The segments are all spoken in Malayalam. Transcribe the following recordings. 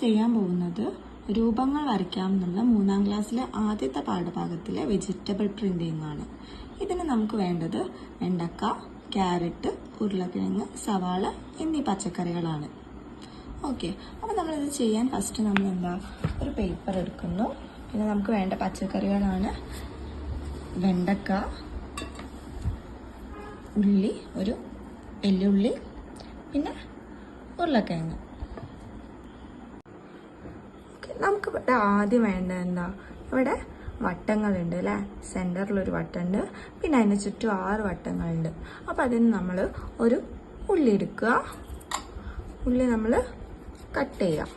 ചെയ്യാൻ പോകുന്നത് രൂപങ്ങൾ വരയ്ക്കാം എന്നുള്ള മൂന്നാം ക്ലാസ്സിലെ ആദ്യത്തെ പാഠഭാഗത്തിലെ വെജിറ്റബിൾ പ്രിന്റിംഗ് ആണ്. ഇതിന് നമുക്ക് വേണ്ടത് വെണ്ടക്ക ക്യാരറ്റ് ഉരുളക്കിഴങ്ങ് സവാള എന്നീ പച്ചക്കറികളാണ്. ഓക്കെ അപ്പോൾ നമ്മളിത് ചെയ്യാൻ ഫസ്റ്റ് നമ്മൾ എന്താ? ഒരു പേപ്പർ എടുക്കുന്നു. പിന്നെ നമുക്ക് വേണ്ട പച്ചക്കറികളാണ് വെണ്ടക്ക ഉള്ളി ഒരു വെല്ലുള്ളി പിന്നെ ഉരുളക്കിഴങ്ങ്. നമുക്ക് ഇവിടെ ആദ്യം വേണ്ട എന്താ? ഇവിടെ വട്ടങ്ങളുണ്ട് അല്ലേ? സെന്ററിലൊരു വട്ടമുണ്ട്. പിന്നെ അതിന് ചുറ്റും ആറ് വട്ടങ്ങളുണ്ട്. അപ്പോൾ അതിന് നമ്മൾ ഒരു ഉള്ളി എടുക്കുക. ഉള്ളി നമ്മൾ കട്ട് ചെയ്യുക.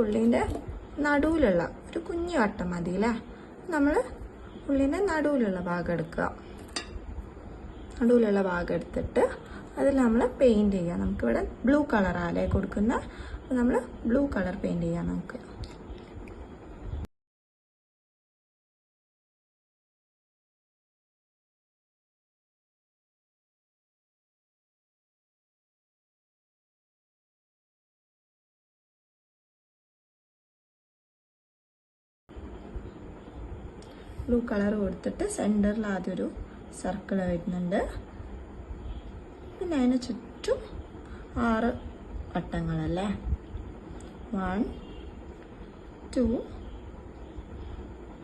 ഉള്ളിന്റെ നടുവിലുള്ള ഒരു കുഞ്ഞു വട്ടം മതി അല്ലേ? നമ്മൾ ഉള്ളിന്റെ നടുവിലുള്ള ഭാഗം എടുക്കുക. നടുവിലുള്ള ഭാഗം എടുത്തിട്ട് അതിൽ നമ്മൾ പെയിന്റ് ചെയ്യാം. നമുക്കിവിടെ ബ്ലൂ കളറാലേ കൊടുക്കുന്ന? നമ്മൾ ബ്ലൂ കളർ പെയിന്റ് ചെയ്യാം നമുക്ക്. ബ്ലൂ കളർ കൊടുത്തിട്ട് സെന്ററിൽ ആദ്യം ഒരു സർക്കിൾ വരുന്നുണ്ട് പിന്നെ അതിന് ചുറ്റും ആറ് വട്ടങ്ങളല്ലേ? One two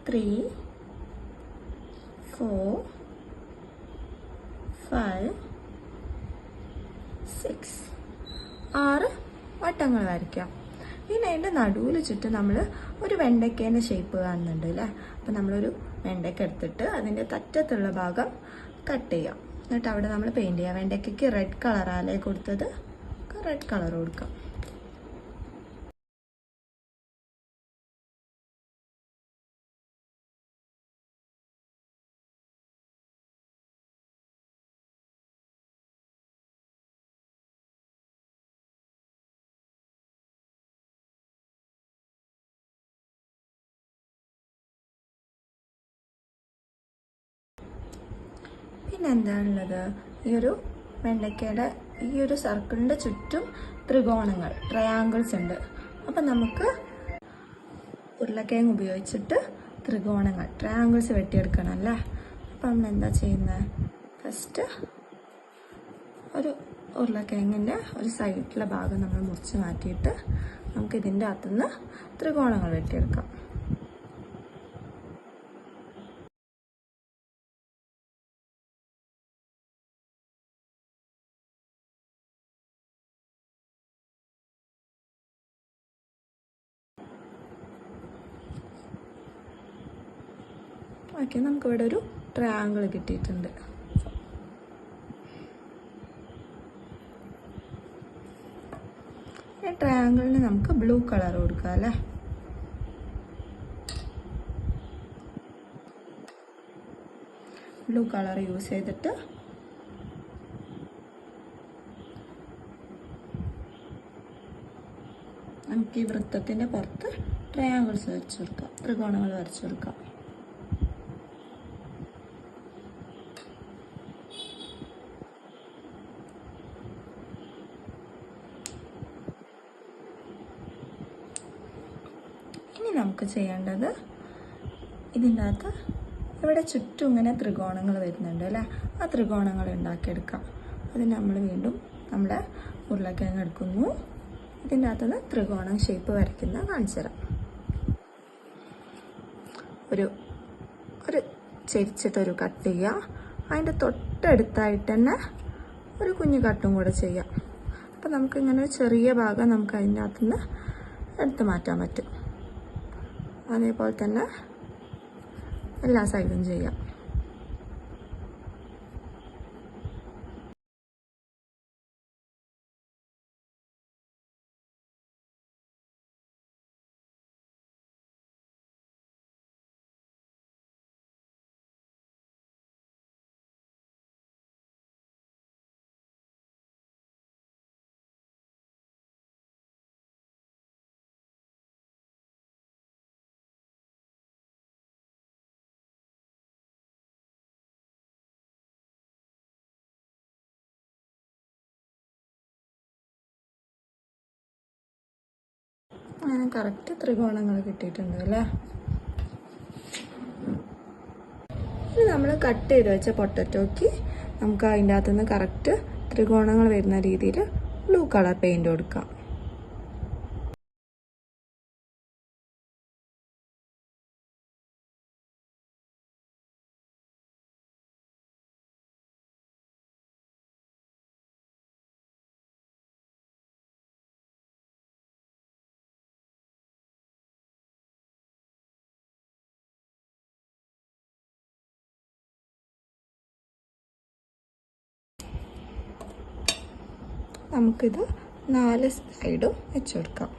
three four five six ആറ് വട്ടങ്ങൾ വരയ്ക്കാം പിന്നെ അതിന്റെ നടുവിൽ ചുറ്റും നമ്മൾ ഒരു വെണ്ടയ്ക്കേന്റെ ഷേപ്പ് കാണുന്നുണ്ട് അല്ലേ? അപ്പം നമ്മളൊരു വെണ്ടയ്ക്ക എടുത്തിട്ട് അതിന്റെ തറ്റത്തുള്ള ഭാഗം കട്ട് ചെയ്യാം. എന്നിട്ട് അവിടെ നമ്മൾ പെയിന്റ് ചെയ്യാം. വെണ്ടയ്ക്കയ്ക്ക് റെഡ് കളറാലേ കൊടുത്തത്? റെഡ് കളർ കൊടുക്കാം. പിന്നെ എന്താണുള്ളത് ഈ ഒരു വെണ്ടയ്ക്കയുടെ ഈ ഒരു സർക്കിളിന്റെ ചുറ്റും ത്രികോണങ്ങൾ ട്രയാങ്കിൾസ് ഉണ്ട്. അപ്പം നമുക്ക് ഉരുളക്കിഴങ്ങ് ഉപയോഗിച്ചിട്ട് ത്രികോണങ്ങൾ ട്രയാങ്കിൾസ് വെട്ടിയെടുക്കണം അല്ലേ? അപ്പം നമ്മൾ എന്താ ചെയ്യുന്നത് ഫസ്റ്റ് ഒരു ഉരുളക്കിഴങ്ങിന്റെ ഒരു സൈഡിലെ ഭാഗം നമ്മൾ മുറിച്ച് മാറ്റിയിട്ട് നമുക്കിതിന്റെ അകത്തുനിന്ന് ത്രികോണങ്ങൾ വെട്ടിയെടുക്കാം. ഓക്കെ നമുക്കിവിടെ ഒരു ട്രയാങ്കിൾ കിട്ടിയിട്ടുണ്ട്. ഈ ട്രയാങ്കിളിന് നമുക്ക് ബ്ലൂ കളർ കൊടുക്കാം അല്ലേ? ബ്ലൂ കളർ യൂസ് ചെയ്തിട്ട് നമുക്ക് ഈ വൃത്തത്തിന്റെ പുറത്ത് ട്രയാങ്കിൾസ് വരച്ചു കൊടുക്കാം. ത്രികോണങ്ങൾ വരച്ചു കൊടുക്കാം ഇനി നമുക്ക് ചെയ്യേണ്ടത് ഇതിന്റെ അകത്ത് ഇവിടെ ചുറ്റും ഇങ്ങനെ ത്രികോണങ്ങൾ വരുന്നുണ്ട് അല്ലേ? ആ ത്രികോണങ്ങൾ ഉണ്ടാക്കിയെടുക്കാം. അതിന് നമ്മൾ വീണ്ടും നമ്മുടെ ഉരുളക്കിഴങ്ങ് എടുക്കുന്നു. ഇതിന്റെ അകത്തുനിന്ന് ത്രികോണം ഷേപ്പ് വരയ്ക്കുന്ന കാണിച്ചു തരാം ഒരു ഒരു ചെരിച്ചിട്ടൊരു കട്ട് ചെയ്യുക. അതിന്റെ തൊട്ടടുത്തായിട്ട് തന്നെ ഒരു കുഞ്ഞു കട്ടും കൂടെ ചെയ്യാം. അപ്പം നമുക്കിങ്ങനെ ഒരു ചെറിയ ഭാഗം നമുക്ക് അതിന്റെ അകത്തുനിന്ന് എടുത്ത് മാറ്റാൻ പറ്റും. അതേപോലെ തന്നെ എല്ലാ സൈഡും ചെയ്യാം. കറക്റ്റ് ത്രികോണങ്ങൾ കിട്ടിയിട്ടുണ്ട് അല്ലേ? ഇനി നമ്മൾ കട്ട് ചെയ്ത് വെച്ച പൊട്ടറ്റോക്ക് നമുക്ക് അതിന്റെ അകത്തുനിന്ന് കറക്റ്റ് ത്രികോണങ്ങൾ വരുന്ന രീതിയിൽ ബ്ലൂ കളർ പെയിന്റ് കൊടുക്കാം. നമുക്കിത് നാല് സൈഡും വെച്ച് കൊടുക്കാം.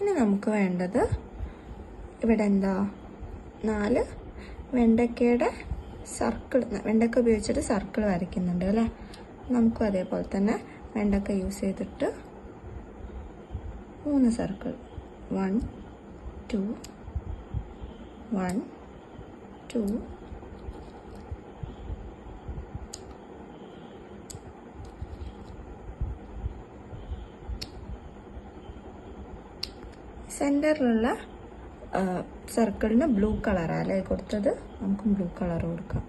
ഇനി നമുക്ക് വേണ്ടത് ഇവിടെ എന്താ? നാല്. വെണ്ടയ്ക്കയുടെ സർക്കിൾ വെണ്ടയ്ക്ക ഉപയോഗിച്ചിട്ട് സർക്കിൾ വരയ്ക്കുന്നുണ്ട് അല്ലേ? നമുക്കും അതേപോലെ തന്നെ വെണ്ടയ്ക്ക യൂസ് ചെയ്തിട്ട് മൂന്ന് circle. One two one two സെന്ററിലുള്ള സർക്കിളിന് ബ്ലൂ കളറാണ് അല്ലേ കൊടുത്തത്? നമുക്ക് ബ്ലൂ കളർ കൊടുക്കാം.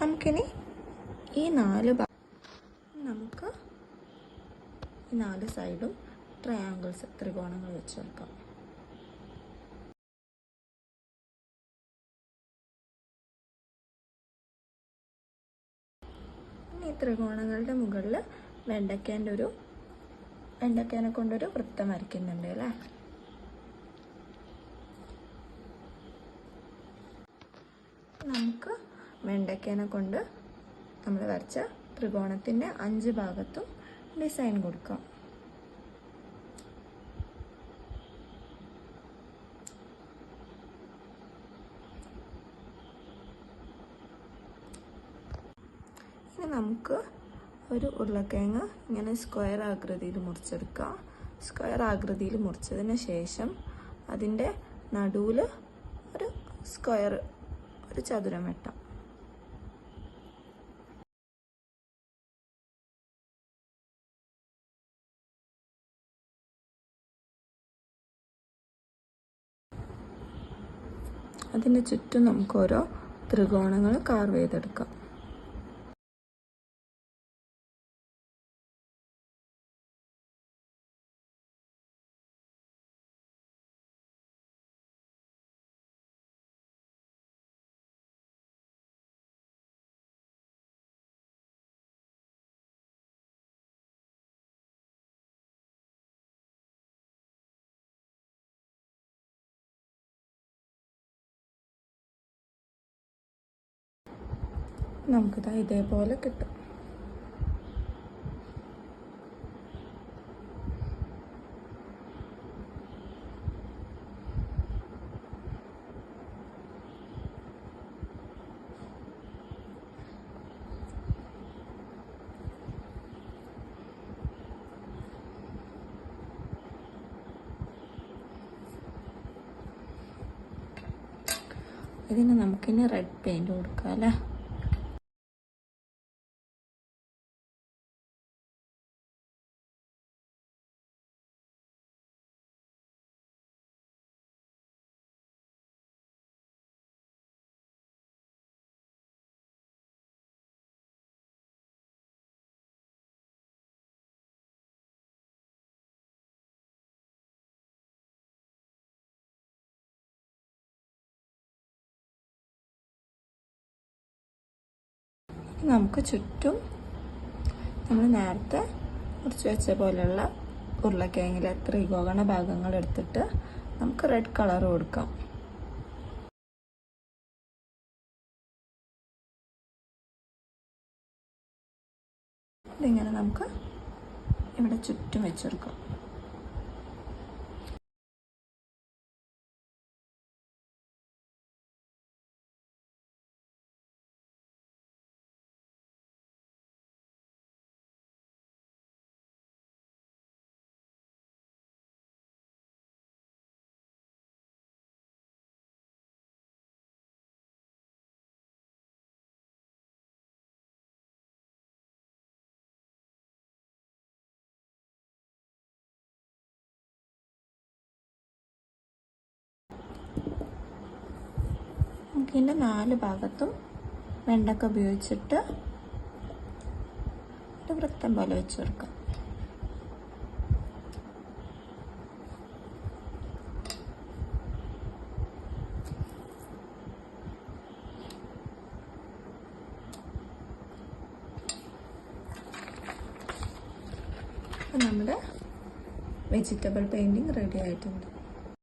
നമുക്കിനി ഈ നാല് നമുക്ക് നാല് സൈഡും ട്രയാങ്കിൾസ് ത്രികോണങ്ങൾ വെച്ച് കൊടുക്കാം ത്രികോണങ്ങളുടെ മുകളിൽ വെണ്ടയ്ക്കേന്റെ ഒരു വെണ്ടയ്ക്കേനെ കൊണ്ടൊരു വൃത്തം വരയ്ക്കുന്നുണ്ട് അല്ലേ? നമുക്ക് വെണ്ടയ്ക്കേനെ കൊണ്ട് നമ്മൾ വരച്ച ത്രികോണത്തിന്റെ അഞ്ച് ഭാഗത്തും ഡിസൈൻ കൊടുക്കാം. ഇനി നമുക്ക് ഒരു ഉരുളക്കിഴങ്ങ് ഇങ്ങനെ സ്ക്വയർ ആകൃതിയിൽ മുറിച്ചെടുക്കാം. സ്ക്വയർ ആകൃതിയിൽ മുറിച്ചതിന് ശേഷം അതിന്റെ നടുവിൽ ഒരു സ്ക്വയർ ഒരു ചതുരം വെട്ടാം. അതിന്റെ ചുറ്റും നമുക്ക് ഓരോ ത്രികോണങ്ങൾ കാർവ് ചെയ്തെടുക്കാം. നമുക്കിത് ഇതേപോലെ കിട്ടും. ഇതിന് നമുക്കിനി റെഡ് പെയിന്റ് കൊടുക്കാം അല്ലേ? നമുക്ക് ചുറ്റും നമ്മൾ നേരത്തെ മുറിച്ച് വെച്ച പോലെയുള്ള ഉരുളക്കിഴങ്ങിലെ ത്രികോണ ഭാഗങ്ങൾ എടുത്തിട്ട് നമുക്ക് റെഡ് കളർ കൊടുക്കാം. ഇതിങ്ങനെ നമുക്ക് ഇവിടെ ചുറ്റും വെച്ചെടുക്കാം. നമുക്കിതിന്റെ നാല് ഭാഗത്തും വെണ്ടക്ക ഉപയോഗിച്ചിട്ട് വൃത്തം പോലെ വെച്ച് കൊടുക്കാം. നമ്മുടെ വെജിറ്റബിൾ പെയിന്റിങ് റെഡി ആയിട്ടുണ്ട്.